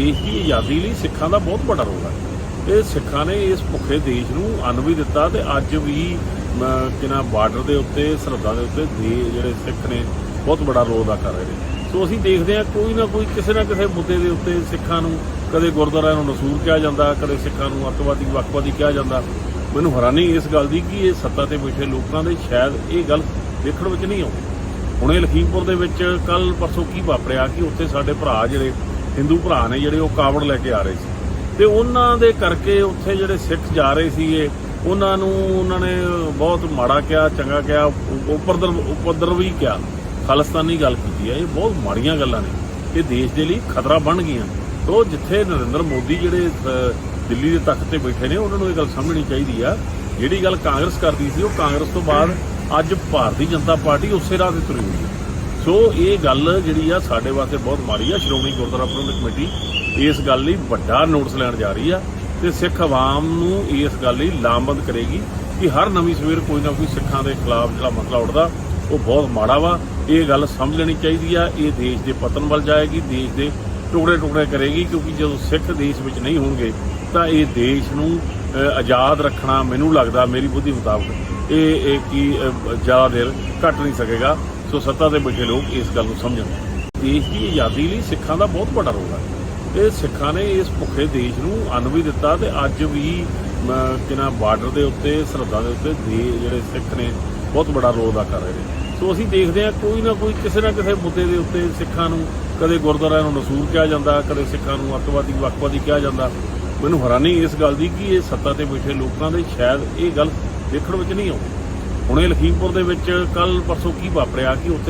ਦੇਸ਼ ਦੀ ਆਜ਼ਾਦੀ ਲਈ ਸਿੱਖਾਂ ਦਾ ਬਹੁਤ ਵੱਡਾ ਰੋਲ ਹੈ। ਇਹ ਸਿੱਖਾਂ ਨੇ ਇਸ ਭੁੱਖੇ ਦੇਸ਼ ਨੂੰ ਅੰਨ ਵੀ ਦਿੱਤਾ ਤੇ ਅੱਜ ਵੀ ਅਮ, ਕਿਨਾ ਬਾਰਡਰ ਦੇ ਉੱਤੇ ਸਰਹੱਦਾਂ ਦੇ ਉੱਤੇ ਦੇ ਜਿਹੜੇ ਸਿੱਖ ਨੇ ਬਹੁਤ ਵੱਡਾ ਰੋਲ ਅਦਾ ਕਰ ਰਹੇ ਨੇ। ਸੋ ਅਸੀਂ ਦੇਖਦੇ ਹਾਂ ਕੋਈ ਨਾ ਕੋਈ ਕਿਸੇ ਨਾ ਕਿਸੇ ਮੁੱਦੇ ਦੇ ਉੱਤੇ ਸਿੱਖਾਂ ਨੂੰ ਕਦੇ ਗੁਰਦੁਆਰਿਆਂ ਨੂੰ ਨਸੂਰ ਕਿਹਾ ਜਾਂਦਾ ਕਦੇ ਸਿੱਖਾਂ ਨੂੰ ਅੱਤਵਾਦੀ ਵੱਖਵਾਦੀ ਕਿਹਾ ਜਾਂਦਾ। ਮੈਨੂੰ ਹੈਰਾਨੀ ਇਸ ਗੱਲ ਦੀ ਕਿ ਇਹ ਸੱਤਾ ਤੇ ਬੈਠੇ ਲੋਕਾਂ ਦੇ ਸ਼ਾਇਦ ਇਹ ਗੱਲ ਦੇਖਣ ਵਿੱਚ ਨਹੀਂ ਆਉਂਦੀ। ਹੁਣੇ ਲਖੀਮਪੁਰ ਦੇ ਵਿੱਚ ਕੱਲ ਪਰਸੋਂ ਕੀ ਵਾਪਰਿਆ ਕਿ ਉੱਥੇ ਸਾਡੇ ਭਰਾ ਜਿਹੜੇ ਹਿੰਦੂ ਭਰਾ ਨੇ ਜਿਹੜੇ ਉਹ ਕਾਵੜ ਲੈ ਕੇ ਆ ਰਹੇ ਸੀ। ਤੇ ਉਹਨਾਂ ਦੇ ਕਰਕੇ ਉੱਥੇ ਜਿਹੜੇ ਸਿੱਖ ਜਾ ਰਹੇ ਸੀਗੇ, ਉਹਨਾਂ ਨੂੰ ਉਹਨਾਂ ਨੇ ਬਹੁਤ ਮਾੜਾ ਕਿਹਾ, ਚੰਗਾ ਕਿਹਾ, ਉਪਰਦਰ ਉਪਦਰ ਵੀ ਕਿਹਾ। ਖਾਲਿਸਤਾਨੀ ਗੱਲ ਕੀਤੀ ਹੈ, ਇਹ ਬਹੁਤ ਮਾੜੀਆਂ ਗੱਲਾਂ ਨੇ। ਇਹ ਦੇਸ਼ ਦੇ ਲਈ ਖਤਰਾ ਬਣ ਗਈਆਂ। ਤੋ ਜਿੱਥੇ ਨਰਿੰਦਰ ਮੋਦੀ ਜਿਹੜੇ ਦਿੱਲੀ ਦੇ ਤਖਤ ਤੇ ਬੈਠੇ ਨੇ, ਉਹਨਾਂ ਨੂੰ ਇਹ ਗੱਲ ਸਮਝਣੀ ਚਾਹੀਦੀ ਆ। ਜਿਹੜੀ ਗੱਲ ਕਾਂਗਰਸ ਕਰਦੀ ਸੀ, ਉਹ ਕਾਂਗਰਸ ਤੋਂ ਬਾਅਦ ਅੱਜ ਭਾਰਤੀ ਜਨਤਾ ਪਾਰਟੀ ਉਸੇ ਰਾਹ ਤੇ ਤੁਰੀ ਹੋਈ ਹੈ। ਸੋ ਇਹ ਗੱਲ ਜਿਹੜੀ ਆ ਸਾਡੇ ਵਾਸਤੇ ਬਹੁਤ ਮਾੜੀ ਆ। ਸ਼੍ਰੋਮਣੀ ਗੁਰਦੁਆਰਾ ਪ੍ਰਬੰਧਕ ਕਮੇਟੀ ਇਸ ਗੱਲ ਲਈ ਵੱਡਾ ਨੋਟਿਸ ਲੈਣ ਜਾ ਰਹੀ ਆ ਤੇ ਸਿੱਖ ਆਵਾਮ ਨੂੰ ਇਸ ਗੱਲ ਲਈ ਲਾਮਬੰਦ ਕਰੇਗੀ ਕਿ ਹਰ ਨਵੀਂ ਸਵੇਰ ਕੋਈ ਨਾ ਕੋਈ ਸਿੱਖਾਂ ਦੇ ਖਿਲਾਫ ਜਿਹੜਾ ਮਸਲਾ ਉੱਠਦਾ, ਉਹ ਬਹੁਤ ਮਾੜਾ ਵਾ। ਇਹ ਗੱਲ ਸਮਝ ਲੈਣੀ ਚਾਹੀਦੀ ਆ। ਇਹ ਦੇਸ਼ ਦੇ ਪਤਨ ਵੱਲ ਜਾਏਗੀ, ਦੇਸ਼ ਦੇ ਟੁਕੜੇ ਟੁਕੜੇ ਕਰੇਗੀ, ਕਿਉਂਕਿ ਜਦੋਂ ਸਿੱਖ ਦੇਸ਼ ਵਿੱਚ ਨਹੀਂ ਹੋਣਗੇ, ਤਾਂ ਇਹ ਦੇਸ਼ ਨੂੰ ਆਜ਼ਾਦ ਰੱਖਣਾ ਮੈਨੂੰ ਲੱਗਦਾ, ਮੇਰੀ ਬੁੱਧੀ ਮੁਤਾਬਕ, ਇਹ ਇਹ ਕੀ ਜ਼ਿਆਦਾ ਦੇਰ ਘਟ ਨਹੀਂ ਸਕੇਗਾ। ਸੋ ਸੱਤਾ ਦੇ ਬੈਠੇ ਲੋਕ ਇਸ ਗੱਲ ਨੂੰ ਸਮਝਣ। ਦੇਸ਼ ਦੀ ਆਜ਼ਾਦੀ ਲਈ ਸਿੱਖਾਂ ਦਾ ਬਹੁਤ ਵੱਡਾ ਰੋਲ ਹੈ। ਤੇ ਸਿੱਖਾਂ ਨੇ ਇਸ ਭੁੱਖੇ ਦੇਸ਼ ਨੂੰ ਅੰਨ ਵੀ ਦਿੱਤਾ ਤੇ ਅੱਜ ਵੀ ਅਮ, ਕਿਨਾ ਬਾਰਡਰ ਦੇ ਉੱਤੇ ਸਰਹੱਦਾਂ ਦੇ ਉੱਤੇ ਦੇ ਜਿਹੜੇ ਸਿੱਖ ਨੇ ਬਹੁਤ ਵੱਡਾ ਰੋਲ ਅਦਾ ਕਰ ਰਹੇ ਨੇ। ਸੋ ਅਸੀਂ ਦੇਖਦੇ ਹਾਂ ਕੋਈ ਨਾ ਕੋਈ ਕਿਸੇ ਨਾ ਕਿਸੇ ਮੁੱਦੇ ਦੇ ਉੱਤੇ ਸਿੱਖਾਂ ਨੂੰ ਕਦੇ ਗੁਰਦੁਆਰਿਆਂ ਨੂੰ ਨਸੂਰ ਕਿਹਾ ਜਾਂਦਾ ਕਦੇ ਸਿੱਖਾਂ ਨੂੰ ਅੱਤਵਾਦੀ ਵੱਖਵਾਦੀ ਕਿਹਾ ਜਾਂਦਾ। ਮੈਨੂੰ ਹੈਰਾਨੀ ਇਸ ਗੱਲ ਦੀ ਕਿ ਇਹ ਸੱਤਾ ਤੇ ਬੈਠੇ ਲੋਕਾਂ ਦੇ ਸ਼ਾਇਦ ਇਹ ਗੱਲ ਦੇਖਣ ਵਿੱਚ ਨਹੀਂ ਆਉਂਦੀ। ਹੁਣੇ ਲਖੀਮਪੁਰ ਦੇ ਵਿੱਚ ਕੱਲ ਪਰਸੋਂ ਕੀ ਵਾਪਰਿਆ? ਕਿ ਉੱਥੇ